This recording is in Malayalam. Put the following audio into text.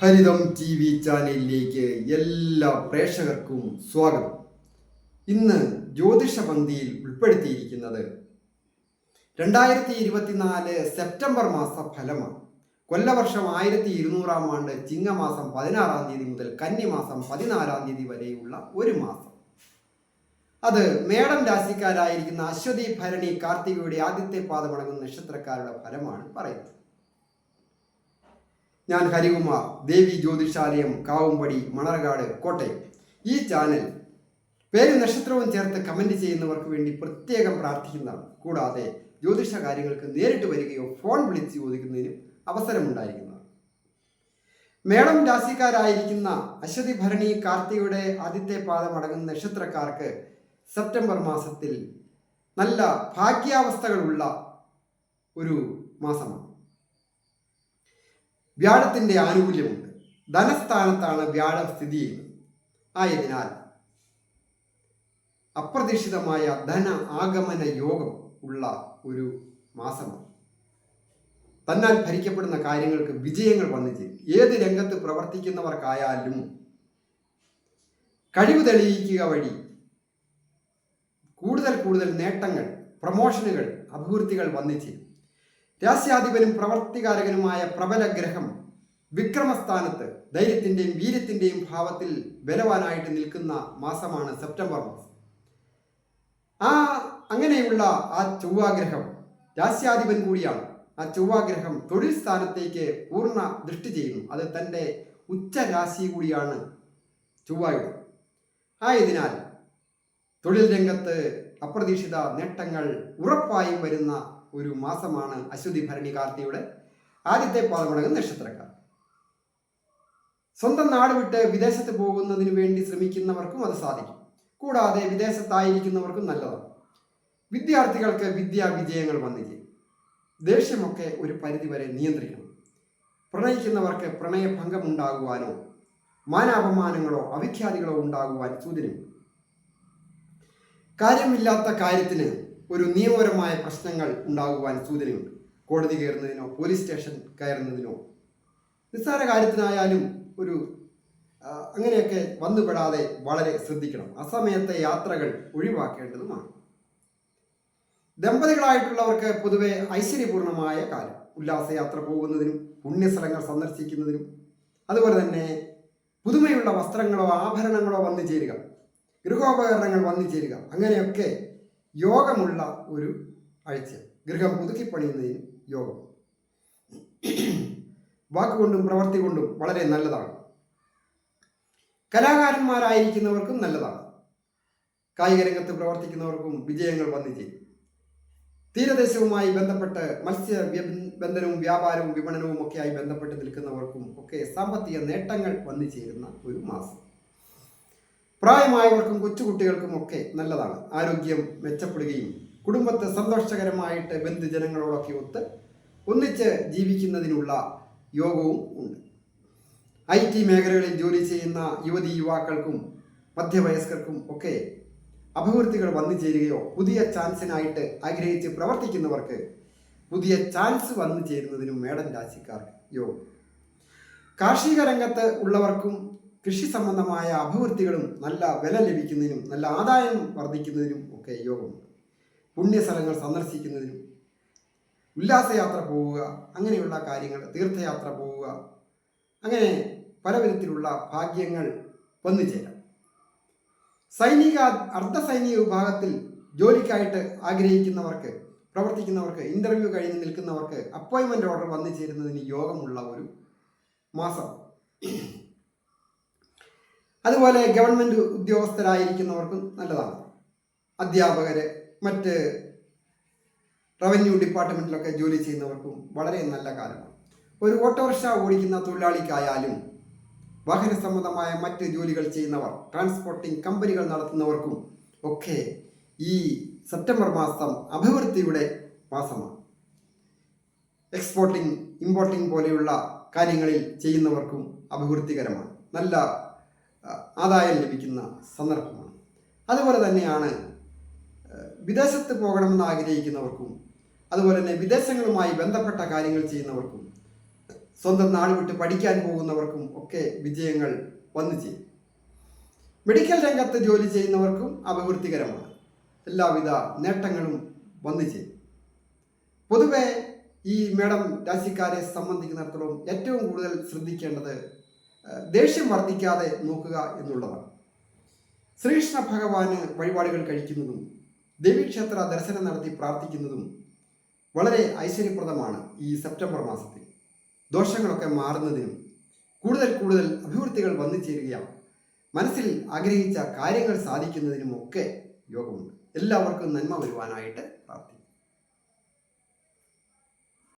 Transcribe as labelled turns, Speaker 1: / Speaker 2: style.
Speaker 1: ഹരിതം ടി വി ചാനലിലേക്ക് എല്ലാ പ്രേക്ഷകർക്കും സ്വാഗതം. ഇന്ന് ജ്യോതിഷ പന്തിയിൽ ഉൾപ്പെടുത്തിയിരിക്കുന്നത് രണ്ടായിരത്തി ഇരുപത്തിനാല് സെപ്റ്റംബർ മാസ ഫലമാണ്. കൊല്ലവർഷം ആയിരത്തി ഇരുന്നൂറാം ആണ്ട് ചിങ്ങമാസം പതിനാറാം തീയതി മുതൽ കന്നിമാസം പതിനാലാം തീയതി വരെയുള്ള ഒരു മാസം. അത് മേടം രാശിക്കാരായിരിക്കുന്ന അശ്വതി ഭരണി കാർത്തികയുടെ ആദ്യത്തെ പാദമടങ്ങുന്ന നക്ഷത്രക്കാരുടെ ഫലമാണ് പറയുന്നത്. ഞാൻ ഹരികുമാർ ദേവി ജ്യോതിഷാലയം കാവുംപടി മണർകാട് കോട്ടയം. ഈ ചാനൽ പേരും നക്ഷത്രവും ചേർത്ത് കമന്റ് ചെയ്യുന്നവർക്ക് വേണ്ടി പ്രത്യേകം പ്രാർത്ഥിക്കുന്നതാണ്. കൂടാതെ ജ്യോതിഷ കാര്യങ്ങൾക്ക് നേരിട്ട് വരികയോ ഫോൺ വിളിച്ച് ചോദിക്കുന്നതിനും അവസരമുണ്ടായിരിക്കുന്നതാണ്. മേളം രാശിക്കാരായിരിക്കുന്ന അശ്വതി ഭരണി കാർത്തികയുടെ ആദ്യത്തെ പാദം അടങ്ങുന്ന നക്ഷത്രക്കാർക്ക് സെപ്റ്റംബർ മാസത്തിൽ നല്ല ഭാഗ്യാവസ്ഥകളുള്ള ഒരു മാസമാണ്. വ്യാഴത്തിന്റെ ആനുകൂല്യമുണ്ട്. ധനസ്ഥാനത്താണ് വ്യാഴം സ്ഥിതി ചെയ്യുന്നത്. ആയതിനാൽ അപ്രതീക്ഷിതമായ ധന ആഗമന യോഗം ഉള്ള ഒരു മാസമാണ്. തന്നാൽ ഭരിക്കപ്പെടുന്ന കാര്യങ്ങൾക്ക് വിജയങ്ങൾ വന്നു ചേരും. ഏത് രംഗത്ത് പ്രവർത്തിക്കുന്നവർക്കായാലും കഴിവ് തെളിയിക്കുക വഴി കൂടുതൽ കൂടുതൽ നേട്ടങ്ങൾ പ്രമോഷനുകൾ അഭിവൃദ്ധികൾ വന്നു ചേരും. രാസ്യാധിപനും പ്രവർത്തികാരകനുമായ പ്രബല ഗ്രഹം വിക്രമസ്ഥാനത്ത് ധൈര്യത്തിന്റെയും വീര്യത്തിന്റെയും ഭാവത്തിൽ ബലവാനായിട്ട് നിൽക്കുന്ന മാസമാണ് സെപ്റ്റംബർ മാസം. ആ അങ്ങനെയുള്ള ആ ചൊവ്വാഗ്രഹം രാസ്യാധിപൻ കൂടിയാണ്. ആ ചൊവ്വാഗ്രഹം തൊഴിൽ സ്ഥാനത്തേക്ക് പൂർണ ദൃഷ്ടി ചെയ്യുന്നു. അത് തന്റെ ഉച്ചരാശി കൂടിയാണ് ചൊവ്വായുടെ ആയതിനാൽ തൊഴിൽ രംഗത്ത് അപ്രതീക്ഷിത നേട്ടങ്ങൾ ഉറപ്പായും വരുന്ന ഒരു മാസമാണ് അശ്വതി ഭരണി കാർത്തിയുടെ ആദ്യത്തെ പാദമടങ്ങുന്ന നക്ഷത്രക്കാർ. സ്വന്തം നാട് വിട്ട് വിദേശത്ത് പോകുന്നതിന് വേണ്ടി ശ്രമിക്കുന്നവർക്കും അത് സാധിക്കും. കൂടാതെ വിദേശത്തായിരിക്കുന്നവർക്കും നല്ലതാണ്. വിദ്യാർത്ഥികൾക്ക് വിദ്യാ വിജയങ്ങൾ വന്നു ചെയ്യും ദേഷ്യമൊക്കെ ഒരു പരിധിവരെ നിയന്ത്രിക്കണം. പ്രണയിക്കുന്നവർക്ക് പ്രണയഭംഗം ഉണ്ടാകുവാനോ മാനാപമാനങ്ങളോ അവിഖ്യാതികളോ ഉണ്ടാകുവാൻ സൂചനയുണ്ട്. കാര്യമില്ലാത്ത കാര്യത്തിന് ഒരു നിയമപരമായ പ്രശ്നങ്ങൾ ഉണ്ടാകുവാൻ സൂചനയുണ്ട്. കോടതി കയറുന്നതിനോ പോലീസ് സ്റ്റേഷൻ കയറുന്നതിനോ. നിസ്സാര കാര്യത്തിനായാലും ഒരു അങ്ങനെയൊക്കെ വന്നുപെടാതെ വളരെ ശ്രദ്ധിക്കണം. അസമയത്തെ യാത്രകൾ ഒഴിവാക്കേണ്ടതുമാണ്. ദമ്പതികളായിട്ടുള്ളവർക്ക് പൊതുവെ ഐശ്വര്യപൂർണമായ കാലം. ഉല്ലാസയാത്ര പോകുന്നതിനും പുണ്യസ്ഥലങ്ങൾ സന്ദർശിക്കുന്നതിനും അതുപോലെ തന്നെ പുതുമയുള്ള വസ്ത്രങ്ങളോ ആഭരണങ്ങളോ വന്നു ചേരുക. ഗൃഹോപകരണങ്ങൾ വന്നു ചേരുക. അങ്ങനെയൊക്കെ യോഗമുള്ള ഒരു ആഴ്ച ഗൃഹം പുതുക്കിപ്പണിയുന്നതിന് യോഗം. വാക്കുകൊണ്ടും പ്രവൃത്തി കൊണ്ടും വളരെ നല്ലതാണ്. കലാകാരന്മാരായിരിക്കുന്നവർക്കും നല്ലതാണ്. കായിക രംഗത്ത് പ്രവർത്തിക്കുന്നവർക്കും വിജയങ്ങൾ വന്നു ചെയ്യും തീരദേശവുമായി ബന്ധപ്പെട്ട് മത്സ്യ ബന്ധനവും വ്യാപാരവും വിപണനവും ഒക്കെയായി ബന്ധപ്പെട്ട് നിൽക്കുന്നവർക്കും ഒക്കെ സാമ്പത്തിക നേട്ടങ്ങൾ വന്നു ചേരുന്ന ഒരു മാസം. പ്രായമായവർക്കും കൊച്ചുകുട്ടികൾക്കും ഒക്കെ നല്ലതാണ്. ആരോഗ്യം മെച്ചപ്പെടുകയും കുടുംബത്തെ സന്തോഷകരമായിട്ട് ബന്ധുജനങ്ങളോടൊക്കെ ഒത്ത് ഒന്നിച്ച് ജീവിക്കുന്നതിനുള്ള യോഗവും ഉണ്ട്. ഐ ടി മേഖലകളിൽ ജോലി ചെയ്യുന്ന യുവതി യുവാക്കൾക്കും മധ്യവയസ്കർക്കും ഒക്കെ അഭിവൃദ്ധികൾ വന്നു ചേരുകയോ പുതിയ ചാൻസിനായിട്ട് ആഗ്രഹിച്ച് പ്രവർത്തിക്കുന്നവർക്ക് പുതിയ ചാൻസ് വന്നു ചേരുന്നതിനും മേഡം രാശിക്കാർക്ക് യോഗം. കാർഷിക രംഗത്ത് ഉള്ളവർക്കും കൃഷി സംബന്ധമായ അഭിവൃദ്ധികളും നല്ല വില ലഭിക്കുന്നതിനും നല്ല ആദായം വർദ്ധിക്കുന്നതിനും ഒക്കെ യോഗമുണ്ട്. പുണ്യസ്ഥലങ്ങൾ സന്ദർശിക്കുന്നതിനും ഉല്ലാസയാത്ര പോവുക അങ്ങനെയുള്ള കാര്യങ്ങൾ തീർത്ഥയാത്ര പോവുക അങ്ങനെ പല വിധത്തിലുള്ള ഭാഗ്യങ്ങൾ വന്നു ചേരാം. സൈനിക അർദ്ധ സൈനിക വിഭാഗത്തിൽ ജോലിക്കായിട്ട് ആഗ്രഹിക്കുന്നവർക്ക് പ്രവർത്തിക്കുന്നവർക്ക് ഇന്റർവ്യൂ കഴിഞ്ഞ് നിൽക്കുന്നവർക്ക് അപ്പോയിൻമെന്റ് ഓർഡർ വന്നു ചേരുന്നതിന് യോഗമുള്ള ഒരു മാസം. അതുപോലെ ഗവൺമെന്റ് ഉദ്യോഗസ്ഥരായിരിക്കുന്നവർക്കും നല്ലതാണ്. അധ്യാപകർ മറ്റ് റവന്യൂ ഡിപ്പാർട്ട്മെന്റിലൊക്കെ ജോലി ചെയ്യുന്നവർക്കും വളരെ നല്ല കാലമാണ്. ഒരു ഓട്ടോറിക്ഷ ഓടിക്കുന്ന തൊഴിലാളിക്കായാലും വാഹന സംബന്ധമായ മറ്റ് ജോലികൾ ചെയ്യുന്നവർ ട്രാൻസ്പോർട്ടിംഗ് കമ്പനികൾ നടത്തുന്നവർക്കും ഒക്കെ ഈ സെപ്റ്റംബർ മാസം അഭിവൃദ്ധിയുടെ മാസമാണ്. എക്സ്പോർട്ടിംഗ് ഇമ്പോർട്ടിംഗ് പോലെയുള്ള കാര്യങ്ങളിൽ ചെയ്യുന്നവർക്കും അഭിവൃദ്ധികരമാണ്. നല്ല ആദായം ലഭിക്കുന്ന സന്ദർഭമാണ്. അതുപോലെ തന്നെയാണ് വിദേശത്ത് പോകണമെന്ന് ആഗ്രഹിക്കുന്നവർക്കും അതുപോലെ തന്നെ വിദേശങ്ങളുമായി ബന്ധപ്പെട്ട കാര്യങ്ങൾ ചെയ്യുന്നവർക്കും സ്വന്തം നാട് വിട്ട് പഠിക്കാൻ പോകുന്നവർക്കും ഒക്കെ വിജയങ്ങൾ വന്നു ചെയ്യും മെഡിക്കൽ രംഗത്ത് ജോലി ചെയ്യുന്നവർക്കും അഭിവൃദ്ധികരമാണ്. എല്ലാവിധ നേട്ടങ്ങളും വന്നു ചെയ്യും പൊതുവെ ഈ മേഡം രാശിക്കാരെ സംബന്ധിക്കുന്നിടത്തോളം ഏറ്റവും കൂടുതൽ ശ്രദ്ധിക്കേണ്ടത് ദേഷ്യം വർദ്ധിക്കാതെ നോക്കുക എന്നുള്ളതാണ്. ശ്രീകൃഷ്ണ ഭഗവാന് വഴിപാടുകൾ കഴിക്കുന്നതും ദേവീക്ഷേത്ര ദർശനം നടത്തി പ്രാർത്ഥിക്കുന്നതും വളരെ ഐശ്വര്യപ്രദമാണ് ഈ സെപ്റ്റംബർ മാസത്തിൽ. ദോഷങ്ങളൊക്കെ മാറുന്നതിനും കൂടുതൽ കൂടുതൽ അഭിവൃദ്ധികൾ വന്നു ചേരുകയാണ്. മനസ്സിൽ ആഗ്രഹിച്ച കാര്യങ്ങൾ സാധിക്കുന്നതിനുമൊക്കെ യോഗമുണ്ട്. എല്ലാവർക്കും നന്മ വരുവാനായിട്ട്